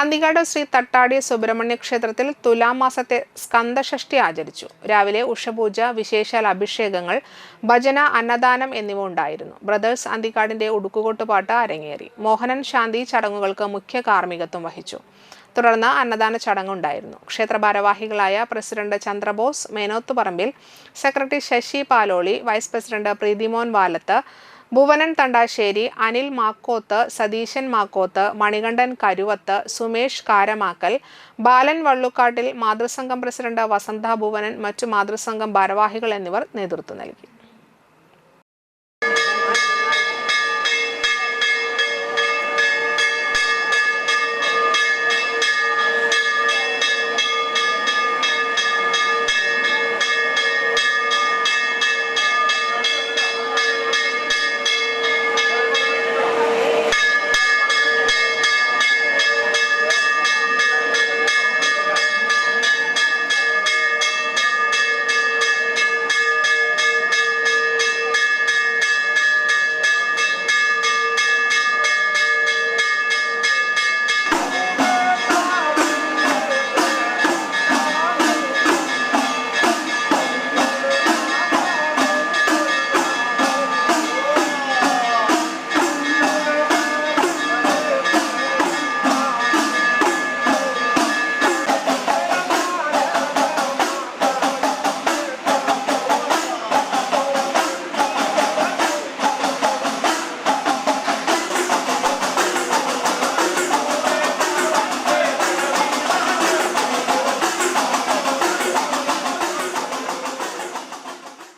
അന്തികാട് ശ്രീ തട്ടാടി സുബ്രഹ്മണ്യ ക്ഷേത്രത്തിൽ തുലാമാസത്തെ സ്കന്ദഷഷ്ടി ആചരിച്ചു. രാവിലെ ഉഷപൂജ വിശേഷാൽ അഭിഷേകങ്ങൾ ഭജന അന്നദാനം എന്നിവ ഉണ്ടായിരുന്നു. ബ്രദേഴ്സ് അന്തിക്കാടിന്റെ ഉടുക്കുകോട്ടുപാട്ട് അരങ്ങേറി. മോഹനൻ ശാന്തി ചടങ്ങുകൾക്ക് മുഖ്യ കാർമ്മികത്വം വഹിച്ചു. തുടർന്ന് അന്നദാന ചടങ്ങുണ്ടായിരുന്നു. ക്ഷേത്ര ഭാരവാഹികളായ president Chandrabose Menothuparambil secretary Sasi Paloli vice president Preethimon Valath Bhuvanan Thandassery Anil Makkoth Satheeshan Makkoth Manikandan Karuvath Sumesh Karamakkal Balan Vallukkattil മാതൃസംഘം president Vasantha Bhuvanan മറ്റു മാതൃസംഘം ഭാരവാഹികൾ എന്നിവർ നേതൃത്വം നൽകി.